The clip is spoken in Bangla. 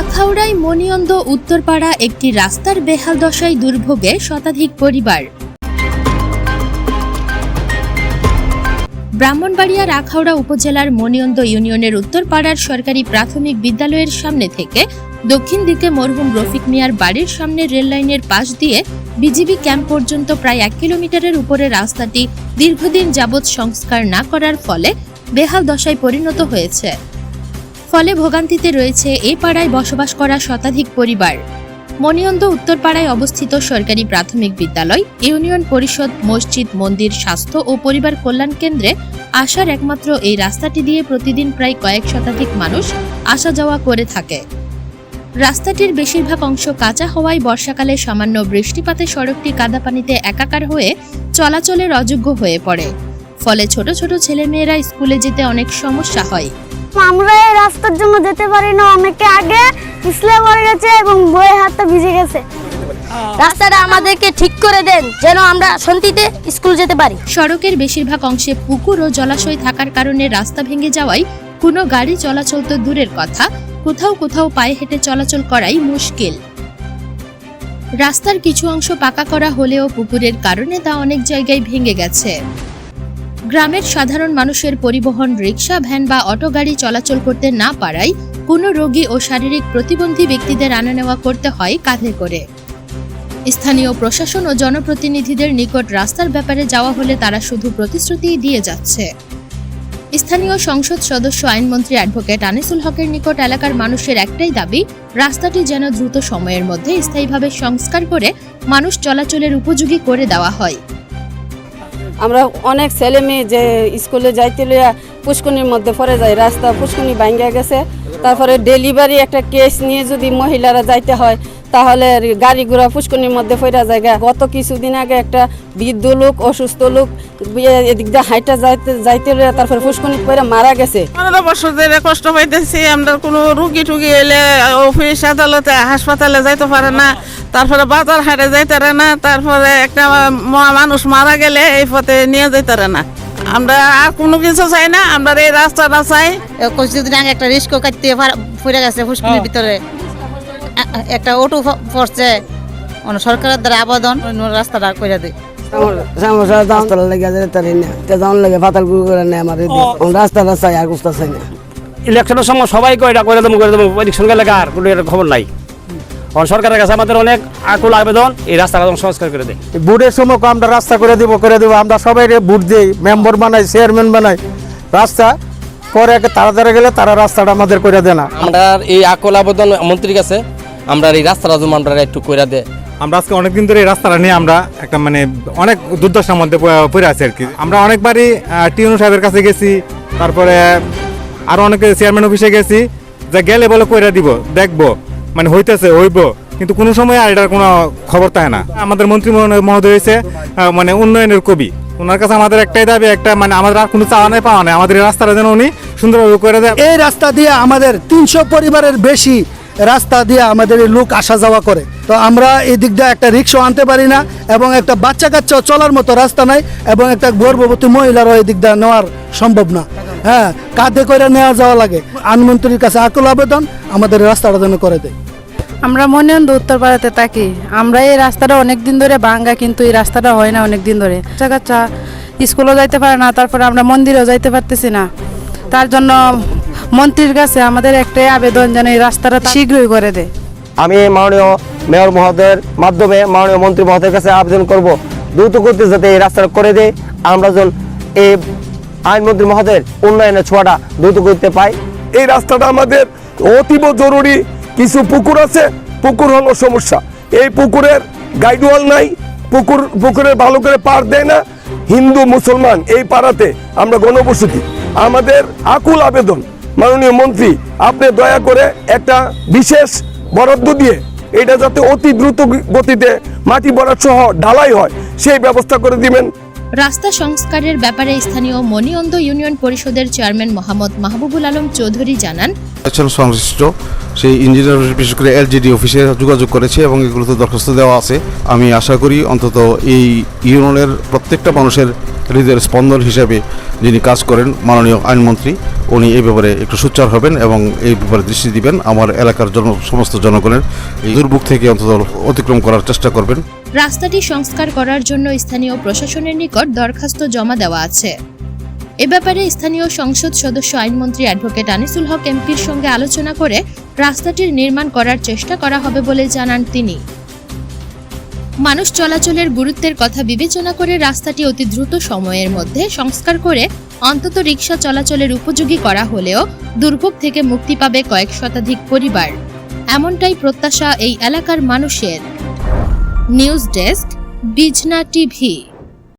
আখাউড়ায় মণিয়ন্দ উত্তরপাড়া একটি রাস্তার বেহাল দশায় দুর্ভোগে শতাধিক পরিবার। ব্রাহ্মণবাড়িয়ার আখাউড়া উপজেলার মণিয়ন্দ ইউনিয়নের উত্তরপাড়ার সরকারি প্রাথমিক বিদ্যালয়ের সামনে থেকে দক্ষিণ দিকে মরহুম রফিক মিয়ার বাড়ির সামনে রেল লাইনের পাশ দিয়ে বিজিবি ক্যাম্প পর্যন্ত প্রায় এক কিলোমিটারের উপরে রাস্তাটি দীর্ঘদিন যাবৎ সংস্কার না করার ফলে বেহাল দশায় পরিণত হয়েছে। ফলে ভোগান্তিতে রয়েছে এ পাড়ায় বসবাস করা শতাধিক পরিবার। মণিয়ন্দ উত্তরপাড়ায় অবস্থিত সরকারি প্রাথমিক বিদ্যালয়, ইউনিয়ন পরিষদ, মসজিদ, মন্দির, স্বাস্থ্য ও পরিবার কল্যাণ কেন্দ্রে আসার একমাত্র এই রাস্তাটি দিয়ে প্রতিদিন প্রায় কয়েক শতাধিক মানুষ আসা যাওয়া করে থাকে। রাস্তাটির বেশিরভাগ অংশ কাঁচা হওয়ায় বর্ষাকালে সামান্য বৃষ্টিপাতে সড়কটি কাদাপানিতে একাকার হয়ে চলাচলের অযোগ্য হয়ে পড়ে। ফলে ছোট ছোট ছেলেমেয়েরা স্কুলে যেতে অনেক সমস্যা হয়। আমরা এই রাস্তার জন্য যেতে পারি না। অনেকে আগে পিছলে পড়ে গেছে এবং বইয়ের হাতটা ভিজে গেছে। রাস্তাটা আমাদেরকে ঠিক করে দেন যেন আমরা শান্তিতে স্কুল যেতে পারি। সড়কের বেশিরভাগ অংশে পুকুর ও জলাশয় থাকার কারণে রাস্তা ভেঙে যাওয়ায় কোনো গাড়ি চলাচল তো দূরের কথা কোথাও কোথাও পায়ে হেঁটে চলাচল করাই মুশকিল। রাস্তার কিছু অংশ পাকা করা হলেও পুকুরের কারণে তা অনেক জায়গায় ভেঙে গেছে। গ্রামের সাধারণ মানুষের পরিবহন, রিক্সা, ভ্যান বা অটো গাড়ি চলাচল করতে না পারায় কোনো রোগী ও শারীরিক প্রতিবন্ধী ব্যক্তিদের আনা নেওয়া করতে হয় কাঁধে করে। স্থানীয় প্রশাসন ও জনপ্রতিনিধিদের নিকট রাস্তার ব্যাপারে যাওয়া হলে তারা শুধু প্রতিশ্রুতিই দিয়ে যাচ্ছে। স্থানীয় সংসদ সদস্য, আইনমন্ত্রী অ্যাডভোকেট আনিসুল হকের নিকট এলাকার মানুষের একটাই দাবি, রাস্তাটি যেন দ্রুত সময়ের মধ্যে স্থায়ীভাবে সংস্কার করে মানুষ চলাচলের উপযোগী করে দেওয়া হয়। আমরা অনেক ছেলে মেয়ে যে স্কুলে যাইতে লইয়া পুষ্কুনির মধ্যে পড়ে যায়, রাস্তা পুষ্কুনি ভাঙ্গা গেছে। তারপরে ডেলিভারি একটা কেস নিয়ে যদি মহিলারা যাইতে হয় তাহলে গাড়ি ঘোড়া পুষ্কুনির মধ্যে পড়া জায়গা। গত কিছুদিন আগে একটা বৃদ্ধ লোক অসুস্থ লোক এদিক দিয়ে হাইটা যাইতে যাইতে তারপরে পুষ্কুনি পড়ে মারা গেছে। পনেরো বছর ধরে কষ্ট পাইতেছি আমরা কোনো রুগী টুগি এলে অফিস আদালতে হাসপাতালে যাইতে পারে না তারপরে বাজার হাটে যাইতে পারে না তারপরে একটা মানুষ মারা গেলে এই পথে নিয়ে যাইতে পারে না। আমরা আর কোনো কিছু চাই না আমরা এই রাস্তাটা চাই। কিছুদিন আগে একটা রিস্ক কাটতে ফুরে গেছে ফুসকুনির ভিতরে। এ- এ- একটা অটো পড়ছে। অন্য সরকারের দ্বারা আবেদন অন্য রাস্তাটা করে দেয় ইলেকশনের সময় সবাই করে দেবো করে দেবো ইলেকশন গেলে আর কোনো খবর নাই। সরকারের কাছে আমাদের অনেক আকুল আবেদন এই রাস্তাটা সংস্কার করে দেয় বুটের সময় আমরা রাস্তা করে দিব করে দিব আমরা সবাই বুট দিই মেম্বার বানাই চেয়ারম্যান বানাই। রাস্তা করে তাড়াতাড়ি গেলে তারা রাস্তাটা আমাদের করে দেয় না। আমরা এই আকল আবেদন মন্ত্রীর কাছে আমরা এই রাস্তাটা যেন আমরা একটু করে দেয় আমরা আজকে অনেকদিন ধরে এই রাস্তাটা নিয়ে আমরা একটা মানে অনেক দুর্দশার মধ্যে পড়ে আছি আর কি। আমরা অনেকবারই টিউনু সাহেবের কাছে গেছি তারপরে আরও অনেক চেয়ারম্যান অফিসে গেছি যে গেলে বলে কইরা দিব দেখব মানে হইতেছে হইব কিন্তু কোনো সময় আর এটার কোনো খবর থাকে না। আমাদের মন্ত্রী মহোদয়- মহোদয় হয়েছে মানে উন্নয়নের কবি। ওনার কাছে আমাদের একটাই দাবি একটা মানে আমাদের আর কোনো চাওয়া নেই পাওয়া নেই। আমাদের এই রাস্তাটা যেন উনি সুন্দরভাবে করে দেয়। এই রাস্তা দিয়ে আমাদের তিনশো পরিবারের বেশি রাস্তা দিয়ে আমাদের লোক আসা যাওয়া করে। তো আমরা এই দিক দিয়ে একটা রিক্সা আনতে পারি না এবং একটা বাচ্চা কাচ্চা চলার মতো রাস্তা নাই এবং একটা গর্ভবতী মহিলারও এই দিক দিয়ে নেওয়ার সম্ভব না। হ্যাঁ কাঁধে করে নেওয়া যাওয়া লাগে। আইনমন্ত্রীর কাছে আকুল আবেদন, আমাদের রাস্তাটা যেন করে দেয়। আমরা মনে হয় উত্তরপাড়াতে থাকি। আমরা এই রাস্তাটা অনেক দিন ধরে ভাঙ্গা, কিন্তু এই রাস্তাটা হয় না অনেক দিন ধরে। বাচ্চা কাচ্চা স্কুলও যাইতে পারে না, তারপরে আমরা মন্দিরেও যাইতে পারতেছি না। তার জন্য মন্ত্রীর কাছে আমাদের একটাই আবেদন যেন এই রাস্তাটা শীঘ্রই করে দেয়। আমি মাননীয় মেয়র মহোদয়ের মাধ্যমে মাননীয় মন্ত্রী মহোদয়ের কাছে আবেদন করব। দ্রুত করতে যাতে এই রাস্তাটা করে দেয়। আমরা যেন এই আইনমন্ত্রী মহোদয়ের উন্নয়নের ছোঁয়াটা দ্রুত করতে পাই। এই রাস্তাটা আমাদের অতীব জরুরি। কিছু পুকুর আছে পুকুর হলো সমস্যা। এই পুকুরের গাইডওয়াল নাই পুকুর পুকুরের ভালো করে পার দেয় না। হিন্দু মুসলমান এই পাড়াতে আমরা গণবসতি। আমাদের আকুল আবেদন। মাননীয় মন্ত্রী আপনি দয়া করে একটা বিশেষ বরাদ্দ দিয়ে এটা যাতে অতি দ্রুত গতিতে মাটি ভরাট সহ ঢালাই হয় সেই ব্যবস্থা করে দিবেন। রাস্তা সংস্কারের ব্যাপারে স্থানীয় মণিয়ন্দ ইউনিয়ন পরিষদের চেয়ারম্যান মোহাম্মদ মাহবুবুল আলম চৌধুরী জানান সংশ্লিষ্ট সেই ইঞ্জিনিয়ার বিশেষ করে এলজিডি অফিসে যোগাযোগ করেছে এবং এগুলোতে দরখাস্ত দেওয়া আছে। আমি আশা করি অন্তত এই ইউনিয়নের প্রত্যেকটা মানুষের হৃদয়ের স্পন্দন হিসেবে যিনি কাজ করেন মাননীয় আইনমন্ত্রী উনি এই ব্যাপারে একটু সোচ্চার হবেন এবং এই ব্যাপারে দৃষ্টি দিবেন। আমার এলাকার জন, সমস্ত জনগণের এই দুর্ভোগ থেকে অন্তত অতিক্রম করার চেষ্টা করবেন। রাস্তাটি সংস্কার করার জন্য স্থানীয় প্রশাসনের নিকট দরখাস্ত জমা দেওয়া আছে। এ ব্যাপারে স্থানীয় সংসদ সদস্য আইনমন্ত্রী অ্যাডভোকেট আনিসুল হক এমপির সঙ্গে আলোচনা করে রাস্তাটির নির্মাণ করার চেষ্টা করা হবে বলে জানান তিনি। মানুষ চলাচলের গুরুত্বের কথা বিবেচনা করে রাস্তাটি অতি দ্রুত সময়ের মধ্যে সংস্কার করে অন্তত রিক্সা চলাচলের উপযোগী করা হলেও দুর্ভোগ থেকে মুক্তি পাবে কয়েক শতাধিক পরিবার। এমনটাই প্রত্যাশা এই এলাকার মানুষের। News desk, Bijna TV.